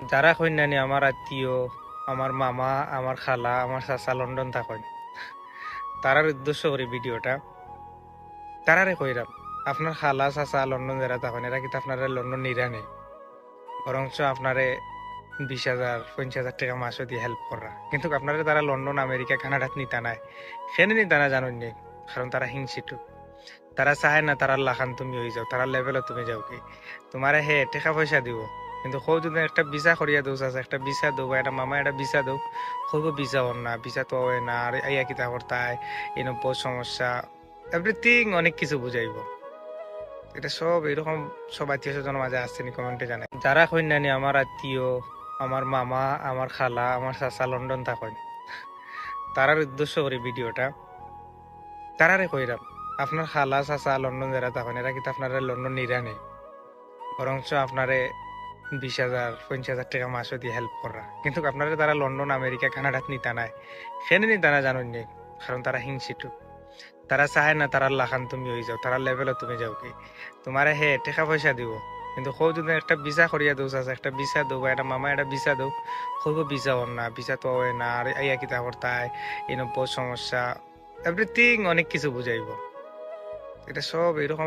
যারা কন্যানি আমার আত্মীয়, আমার মামা, আমার খালা, আমার চাচা লন্ডন থাকেন, তারার উদ্দেশ্য করে ভিডিওটা। তারারে কইরাম, আপনার খালা, চাচা লন্ডন যারা থাকেন, এরা কিন্তু আপনারা লন্ডন নিরা নেই। বরঞ্চ আপনারে বিশ হাজার, পঞ্চাশ হাজার টাকা মাসও দিয়ে হেল্প করা। কিন্তু আপনারা তারা লন্ডন, আমেরিকা, কানাডাত নিতা নাই। সেনে নিতা না জানুন নি? কারণ তারা হিংসিটু তারা চায় না তারা লাখান তুমি হয়ে যাও, তারা লেভেলত তুমি যাও কি? তোমারে হে, টাকা পয়সা দিব। কিন্তু সৌ যদি একটা ভিসা করিয়া দৌ আছে, একটা ভিসা দৌ একটা মামা একটা ভিসা দৌ সৌব ভিসা হন না ভিসা তো হয় না, আর ইয়া কিতা করতায় এনে বহুত সমস্যা এভরিথিং অনেক কিছু বুঝাইব। এটা সব এরকম সব আত্মীয় স্বজনের মাঝে আসছে নি কমেন্টে জানাই যারা কন্যানি, আমার আত্মীয়, আমার মামা, আমার খালা, আমার চাচা লন্ডন থাকেন, তারার উদ্দেশ্য করে ভিডিওটা, তারারে কইরাম, আপনার খালা, চাচা লন্ডন যারা থাকেন, এরা কিন্তু আপনারা লন্ডন নিরা নেই, বরঞ্চ আপনারে বিশ হাজার, পঞ্চাশ হাজার টাকা মাসও দিয়ে হেল্প করা। কিন্তু আপনারা তারা লন্ডন, আমেরিকা, কানাডাত নিতা নাই সেনে নিতা না জানুন নি? কারণ তারা হিংসিটু তারা চায় না তারা লাখান তুমি হয়ে যাও তারা লেভেলত তুমি যাও কি? তোমারে হে, টাকা পয়সা দিব। কিন্তু সৌ যদি একটা ভিসা করিয়া দৌ আছে, একটা ভিসা দৌ বা একটা মামা একটা ভিসা দৌ সৌব ভিসা হন না ভিসা তো হয় না, আর ইয়া কিতা এনে বহুত সমস্যা। এভরিথিং অনেক কিছু বুঝাইব এটা সব এরকম